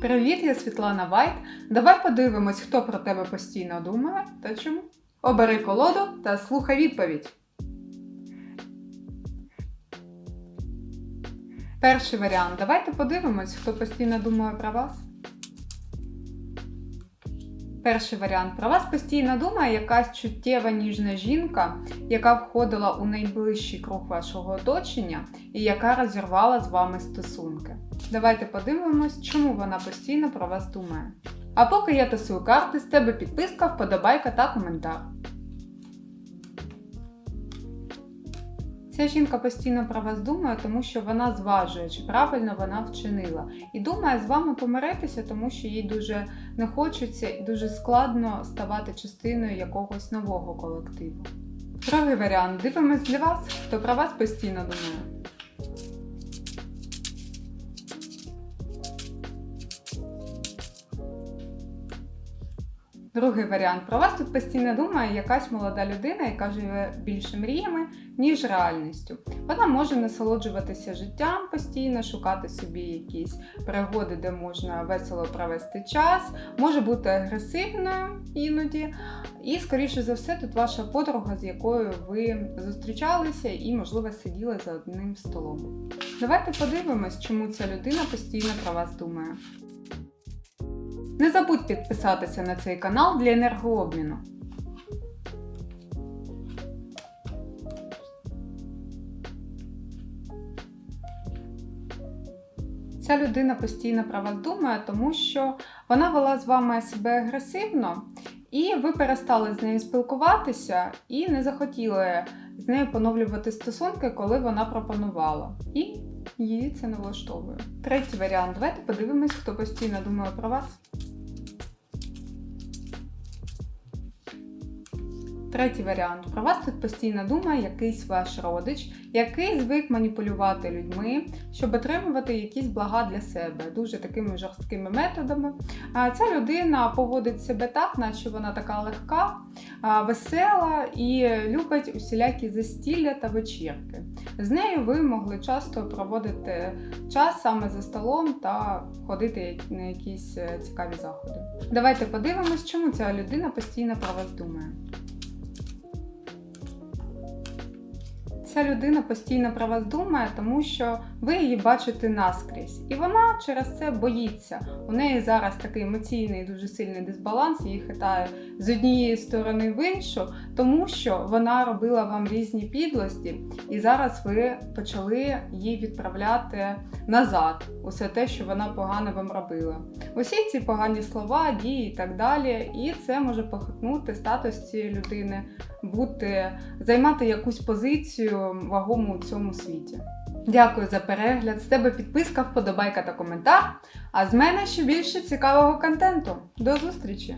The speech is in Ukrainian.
Привіт, я Світлана Вайт. Давай подивимось, хто про тебе постійно думає та чому. Обери колоду та слухай відповідь. Перший варіант. Давайте подивимось, хто постійно думає про вас. Перший варіант. Про вас постійно думає якась чуттєва ніжна жінка, яка входила у найближчий круг вашого оточення і яка розірвала з вами стосунки. Давайте подивимось, чому вона постійно про вас думає. А поки я тасую карти, з тебе підписка, вподобайка та коментар. Ця жінка постійно про вас думає, тому що вона зважує, чи правильно вона вчинила. І думає з вами помиритися, тому що їй дуже не хочеться і дуже складно ставати частиною якогось нового колективу. Другий варіант. Дивимось для вас, хто про вас постійно думає. Другий варіант. Про вас тут постійно думає якась молода людина, яка живе більше мріями, ніж реальністю. Вона може насолоджуватися життям постійно, шукати собі якісь пригоди, де можна весело провести час, може бути агресивною іноді. І, скоріше за все, тут ваша подруга, з якою ви зустрічалися і, можливо, сиділи за одним столом. Давайте подивимось, чому ця людина постійно про вас думає. Не забудь підписатися на цей канал для енергообміну. Ця людина постійно про вас думає, тому що вона вела з вами себе агресивно, і ви перестали з нею спілкуватися і не захотіли з нею поновлювати стосунки, коли вона пропонувала. І її це не влаштовує. Третій варіант. Давайте подивимось, хто постійно думає про вас. Третій варіант. Про вас тут постійно думає якийсь ваш родич, який звик маніпулювати людьми, щоб отримувати якісь блага для себе, дуже такими жорсткими методами. Ця людина поводить себе так, наче вона така легка, весела і любить усілякі застілля та вечірки. З нею ви могли часто проводити час саме за столом та ходити на якісь е, цікаві заходи. Давайте подивимось, чому ця людина постійно про вас думає. Ця людина постійно про вас думає, тому що ви її бачите наскрізь. І вона через це боїться. У неї зараз такий емоційний дуже сильний дисбаланс, її хитає з однієї сторони в іншу, тому що вона робила вам різні підлості, і зараз ви почали їй відправляти назад усе те, що вона погано вам робила. Усі ці погані слова, дії і так далі. І це може похитнути статус цієї людини, бути, займати якусь позицію вагому у цьому світі. Дякую за перегляд. З тебе підписка, вподобайка та коментар. А з мене ще більше цікавого контенту. До зустрічі!